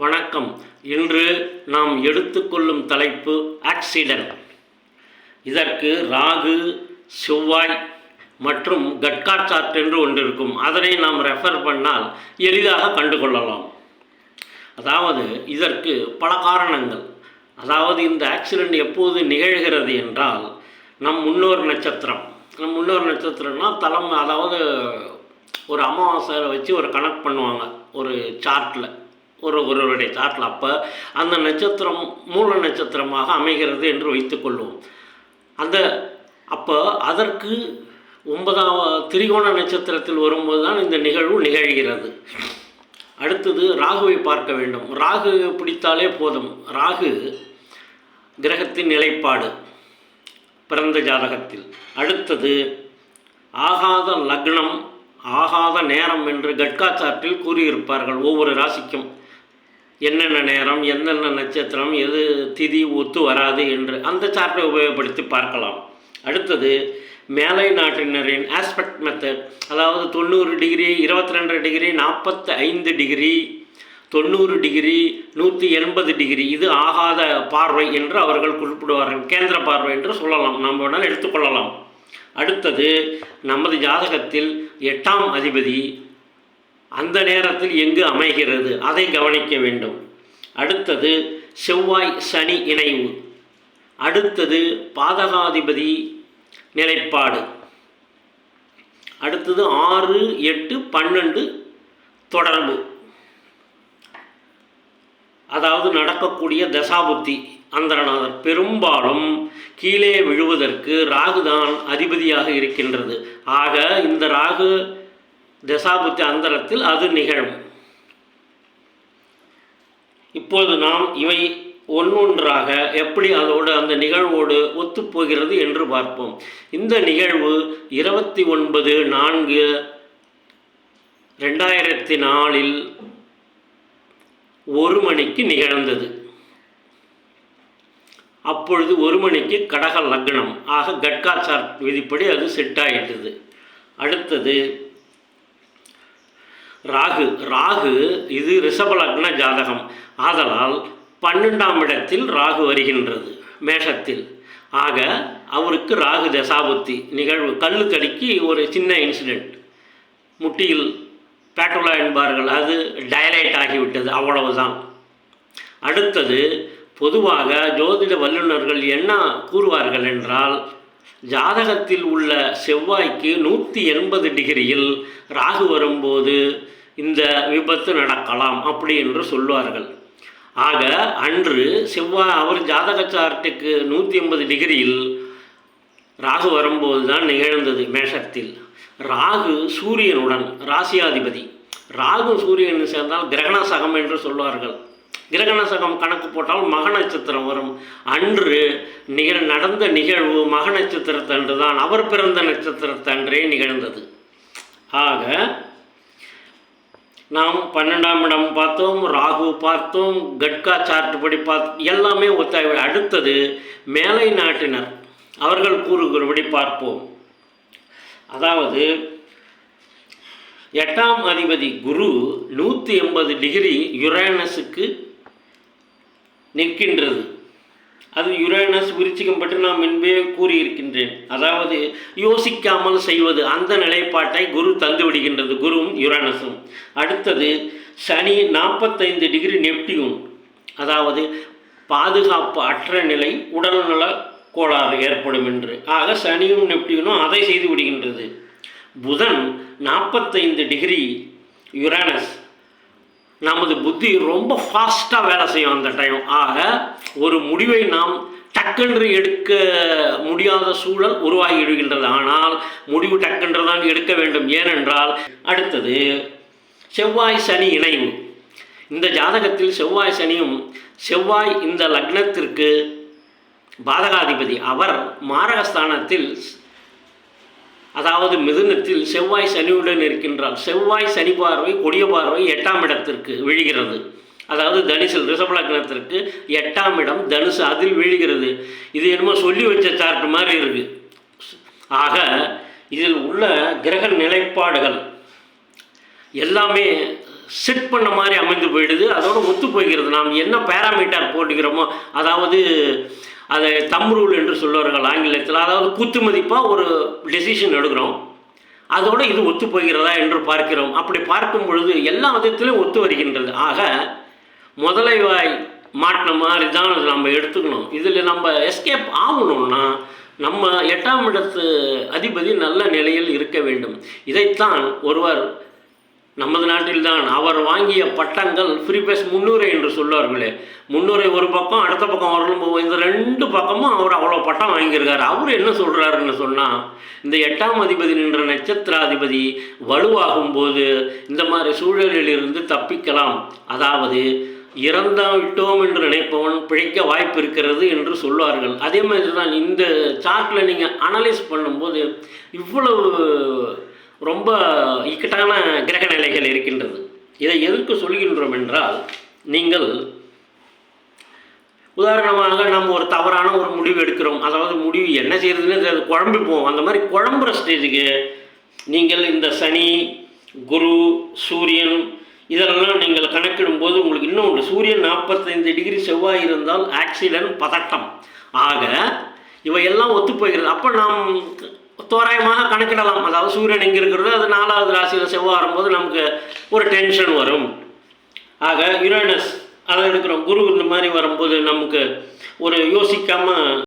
வணக்கம். இன்று நாம் எடுத்துக்கொள்ளும் தலைப்பு ஆக்சிடென்ட் இதற்கு ராகு செவ்வாய் மற்றும் கட்கா சார்ட் என்று ஒன்று இருக்கும் அதனை நாம் ரெஃபர் பண்ணால் எளிதாக கண்டுகொள்ளலாம். அதாவது இதற்கு பல காரணங்கள். அதாவது இந்த ஆக்சிடென்ட் எப்போது நிகழ்கிறது என்றால் நம் முன்னோர் நட்சத்திரம். நம் முன்னோர் நட்சத்திரம்னா தலம் அதாவது ஒரு அமாவாசை வச்சு ஒரு கனெக்ட் பண்ணுவாங்க ஒரு சார்ட்டில் ஒரு ஒருவருடைய சார்ட்டில் அப்போ அந்த நட்சத்திரம் மூல நட்சத்திரமாக அமைகிறது என்று வைத்துக்கொள்வோம் அந்த அப்போ அதற்கு ஒன்பதாம் திரிகோண நட்சத்திரத்தில் வரும்போது தான் இந்த நிகழ்வு நிகழ்கிறது. அடுத்தது ராகுவை பார்க்க வேண்டும். ராகு பிடித்தாலே போதும். ராகு கிரகத்தின் நிலைப்பாடு பிறந்த ஜாதகத்தில். அடுத்தது ஆகாத லக்னம் ஆகாத நேரம் என்று கட்கா கூறியிருப்பார்கள் ஒவ்வொரு ராசிக்கும். என்னென்ன நேரம் என்னென்ன நட்சத்திரம் எது திதி ஒத்து வராது என்று அந்த சார்ட்டை உபயோகப்படுத்தி பார்க்கலாம். அடுத்தது மேலை நாட்டினரின் ஆஸ்பெக்ட் மெத்தட் அதாவது தொண்ணூறு டிகிரி இருபத்தி ரெண்டு டிகிரி நாற்பத்தி ஐந்து டிகிரி தொண்ணூறு டிகிரி நூற்றி எண்பது டிகிரி இது ஆகாத பார்வை என்று அவர்கள் குறிப்பிடுவார்கள். கேந்திர பார்வை என்று சொல்லலாம். நாம் வேணால் எடுத்துக்கொள்ளலாம் அடுத்தது நமது ஜாதகத்தில் எட்டாம் அதிபதி அந்த நேரத்தில் எங்கு அமைகிறது? அதை கவனிக்க வேண்டும். அடுத்தது செவ்வாய் சனி இணைவு. அடுத்தது பாதகாதிபதி நிலைப்பாடு. அடுத்தது ஆறு எட்டு பன்னெண்டு தொடர்பு. அதாவது நடக்கக்கூடிய தசாபுத்தி. அந்தரநாதர் பெரும்பாலும் கீழே விழுவதற்கு ராகுதான் அதிபதியாக இருக்கின்றது. ஆக இந்த ராகு தசாபுத்தி அந்தரத்தில் அது நிகழும். இப்போது நாம் இவை ஒன்றொன்றாக எப்படி அதோடு அந்த நிகழ்வோடு ஒத்துப்போகிறது என்று பார்ப்போம். இந்த நிகழ்வு இருபத்தி ஒன்பது நான்கு ரெண்டாயிரத்தி நாலில் ஒரு மணிக்கு நிகழ்ந்தது. அப்பொழுது ஒரு மணிக்கு கடக லக்னம். ஆக கட்காச்சார் விதிப்படி அது செட் அடுத்தது ராகு ராகு இது ரிஷபலக்ன ஜாதகம். ஆதலால் பன்னெண்டாம் இடத்தில் ராகு வருகின்றது மேஷத்தில். ஆக அவருக்கு ராகு தசாபுத்தி நிகழ்வு கல்லு தடுக்கி ஒரு சின்ன இன்சிடெண்ட் முட்டியில் பேட்ரோலா என்பார்கள் அது டயலைட் ஆகிவிட்டது அவ்வளவுதான். அடுத்தது பொதுவாக ஜோதிட வல்லுநர்கள் என்ன கூறுவார்கள் என்றால் ஜாதகத்தில் உள்ள செவ்வாய்க்கு நூற்றி எண்பது டிகிரியில் ராகு வரும்போது இந்த விபத்து நடக்கலாம் அப்படி என்று சொல்வார்கள். ஆக அன்று செவ்வாய் அவர் ஜாதக சார்ட்டுக்கு நூற்றி எண்பது டிகிரியில் ராகு வரும்போது தான் நிகழ்ந்தது மேஷத்தில். ராகு சூரியனுடன் ராசியாதிபதி. ராகு சூரியன் சேர்ந்தால் கிரகண சகம் என்று சொல்வார்கள். கிரகண சகம் கணக்கு போட்டால் மக நட்சத்திரம் வரும். அன்று நிகழ் நடந்த நிகழ்வு மக நட்சத்திரத்தன்று தான் அவர் பிறந்த நட்சத்திரத்தன்றே நிகழ்ந்தது. ஆக நாம் பன்னெண்டாம் இடம் பார்த்தோம் ராகு பார்த்தோம் கட்கா சார்ட் படி பார்த்து எல்லாமே ஒத்தாய் அடுத்தது மேலை நாட்டினர். அவர்கள் கூறுகிறபடி பார்ப்போம். அதாவது எட்டாம் அதிபதி குரு நூற்றி எண்பது டிகிரி யுரேனஸுக்கு நிற்கின்றது. அது யுரேனஸ் விருச்சிகம் பற்றி நான் முன்பே கூறியிருக்கின்றேன். அதாவது யோசிக்காமல் செய்வது அந்த நிலைப்பாட்டை குரு தந்து விடுகின்றது குருவும் யுரேனஸும் அடுத்தது சனி நாற்பத்தைந்து டிகிரி நெப்டியூன் அதாவது பாதுகாப்பு அற்ற நிலை உடல்நல கோளாறு ஏற்படும் என்று. ஆக சனியும் நெப்டியூனும் அதை செய்து விடுகின்றது. புதன் நாற்பத்தைந்து டிகிரி யுரேனஸ் நமது புத்தி ரொம்ப ஃபாஸ்ட்டாக வேலை செய்யும் அந்த டைம் ஆக ஒரு முடிவை நாம் டக்குன்று எடுக்க முடியாத சூழல் உருவாகிவிடுகின்றது ஆனால் முடிவு டக்குன்று தான் எடுக்க வேண்டும். ஏனென்றால் அடுத்தது செவ்வாய் சனி இணைவு. இந்த ஜாதகத்தில் செவ்வாய் சனியும் செவ்வாய் இந்த லக்னத்திற்கு பாதகாதிபதி. அவர் மாரகஸ்தானத்தில் அதாவது மிதுனத்தில் செவ்வாய் சனியுடன் இருக்கின்றார் செவ்வாய் சனி பார்வை கொடிய பார்வை எட்டாம் இடத்திற்கு விழுகிறது. அதாவது தனுசில் ரிஷபலக்னத்திற்கு எட்டாம் இடம் தனுசு அதில் விழுகிறது. இது என்னமோ சொல்லி வச்ச சார்ட் மாதிரி இருக்கு. ஆக இதில் உள்ள கிரக நிலைப்பாடுகள் எல்லாமே செட் பண்ண மாதிரி அமைந்து போயிடுது. அதோட ஒத்து போய்கிறது நாம் என்ன பேராமீட்டர் போட்டுக்கிறோமோ அதாவது அதை தம் ரூல் என்று சொல்லுவார்கள் ஆங்கிலத்தில். அதாவது குத்து மதிப்பாக ஒரு டெசிஷன் எடுக்கிறோம். அதோடு இது ஒத்து போகிறதா என்று பார்க்கிறோம். அப்படி பார்க்கும் பொழுது எல்லா விதத்திலும் ஒத்து வருகின்றது. ஆக முதலை வாய் மாட்டின மாதிரி தான் நம்ம எடுத்துக்கணும். இதில் நம்ம எஸ்கேப் ஆகணும்னா நம்ம எட்டாம் இடத்து அதிபதி நல்ல நிலையில் இருக்க வேண்டும். இதைத்தான் ஒருவர் நமது நாட்டில்தான் அவர் வாங்கிய பட்டங்கள் ஃப்ரீ பேஸ் முன்னுரை என்று சொல்லுவார்களே முன்னுரை ஒரு பக்கம் அடுத்த பக்கம் வரலும் இந்த ரெண்டு பக்கமும் அவர் அவ்வளோ பட்டம் வாங்கியிருக்காரு. அவர் என்ன சொல்கிறாருன்னு சொன்னால் இந்த எட்டாம் அதிபதி நின்ற நட்சத்திராதிபதி வலுவாகும் போது இந்த மாதிரி சூழலில் இருந்து தப்பிக்கலாம். அதாவது இறந்தா விட்டோம் என்று நினைப்பவன் பிழைக்க வாய்ப்பு இருக்கிறது என்று சொல்வார்கள். அதே மாதிரி தான் இந்த சார்ட்டில் நீங்கள் அனலைஸ் பண்ணும்போது இவ்வளவு ரொம்ப இக்கட்டான கிரக நிலைகள் இருக்கின்றது. இதை எதற்கு சொல்கின்றோம் என்றால் நீங்கள் உதாரணமாக நம்ம ஒரு தவறான ஒரு முடிவு எடுக்கிறோம். அதாவது முடிவு என்ன செய்யறதுன்னு தெரியாது. குழம்பிப்போம் அந்த மாதிரி குழம்புற ஸ்டேஜுக்கு நீங்கள் இந்த சனி குரு சூரியன் இதெல்லாம் நீங்கள் கணக்கிடும்போது உங்களுக்கு இன்னும் சூரியன் நாற்பத்தைந்து டிகிரி செவ்வாய் இருந்தால் ஆக்சிடென்ட் பதட்டம். ஆக இவையெல்லாம் ஒத்து போகிறது. அப்போ நாம் தோராயமாக கணக்கிடலாம். அதாவது சூரியன் எங்கே இருக்கிறது அது நாலாவது ராசியில் செவ்வாய் வரும்போது நமக்கு ஒரு டென்ஷன் வரும். ஆக யுரேனஸ் அதை எடுக்கிறோம் குரு இந்த மாதிரி வரும்போது நமக்கு ஒரு யோசிக்காமல்